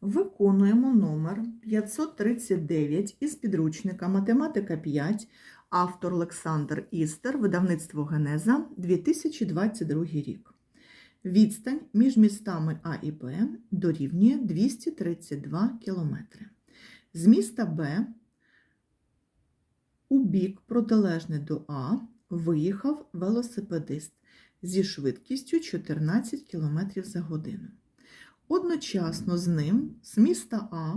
Виконуємо номер 539 із підручника Математика 5, автор Олександр Істер, видавництво Генеза, 2022 рік. Відстань між містами А і Б дорівнює 232 км. З міста Б у бік протилежний до А виїхав велосипедист зі швидкістю 14 км за годину. Одночасно з ним з міста А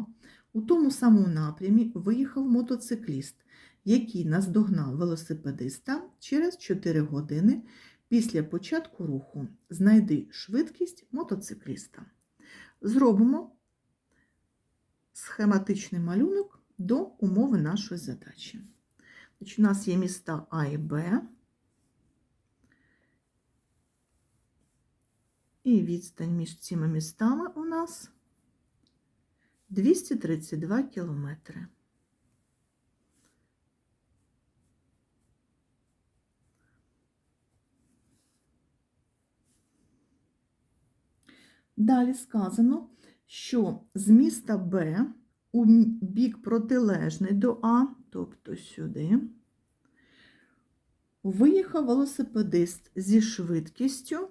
у тому самому напрямі виїхав мотоцикліст, який наздогнав велосипедиста через 4 години після початку руху. Знайди швидкість мотоцикліста. Зробимо схематичний малюнок до умови нашої задачі. У нас є міста А і Б. І відстань між цими містами у нас 232 кілометри. Далі сказано, що з міста Б у бік протилежний до А, тобто сюди, виїхав велосипедист зі швидкістю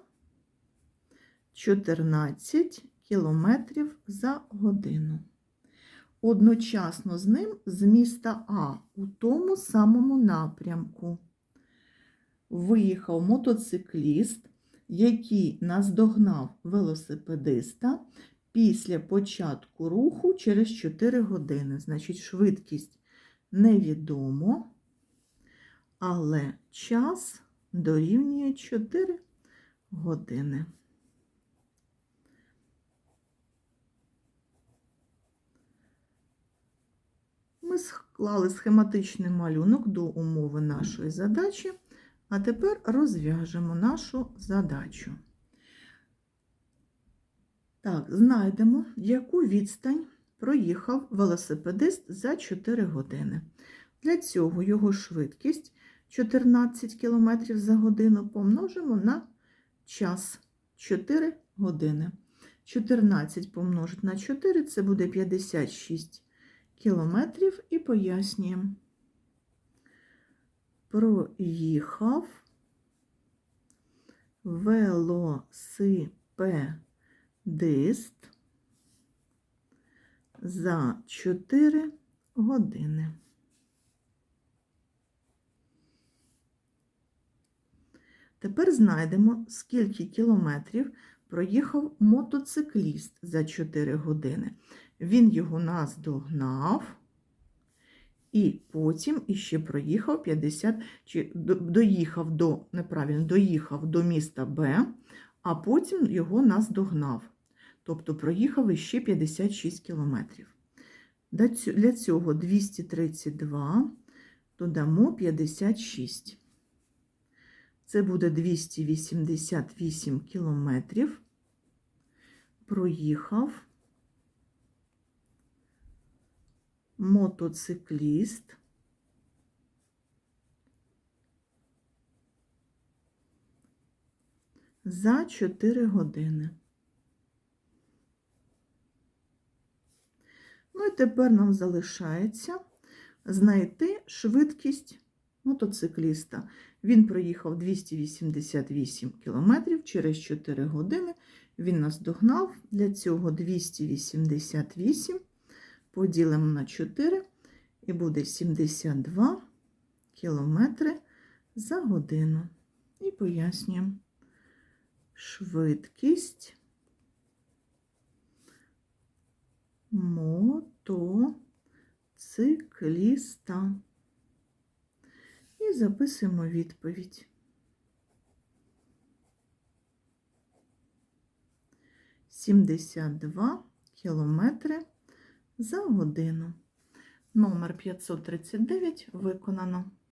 14 км за годину. Одночасно з ним з міста А у тому самому напрямку виїхав мотоцикліст, який наздогнав велосипедиста після початку руху через 4 години. Значить, швидкість невідомо, але час дорівнює 4 години. Склали схематичний малюнок до умови нашої задачі, а тепер розв'яжемо нашу задачу. Так, знайдемо, яку відстань проїхав велосипедист за 4 години. Для цього його швидкість 14 км за годину помножимо на час 4 години. 14 помножити на 4 це буде 56 кілометрів і пояснюємо. Проїхав велосипедист за 4 години. Тепер знайдемо, скільки кілометрів проїхав мотоцикліст за 4 години. Він його наздогнав і потім іще проїхав 50, чи доїхав до, неправильно, доїхав до міста Б, а потім його наздогнав. Тобто проїхав іще 56 кілометрів. Для цього 232 додамо 56. Це буде 288 кілометрів. Проїхав мотоцикліст. За 4 години. Ну і тепер нам залишається знайти швидкість мотоцикліста. Він проїхав 288 км через 4 години. Він нас догнав. Для цього 288 поділимо на 4 і буде 72 км за годину. І пояснюємо швидкість мотоцикліста. І записуємо відповідь. Сімдесят два кілометри за годину. Номер 539 виконано.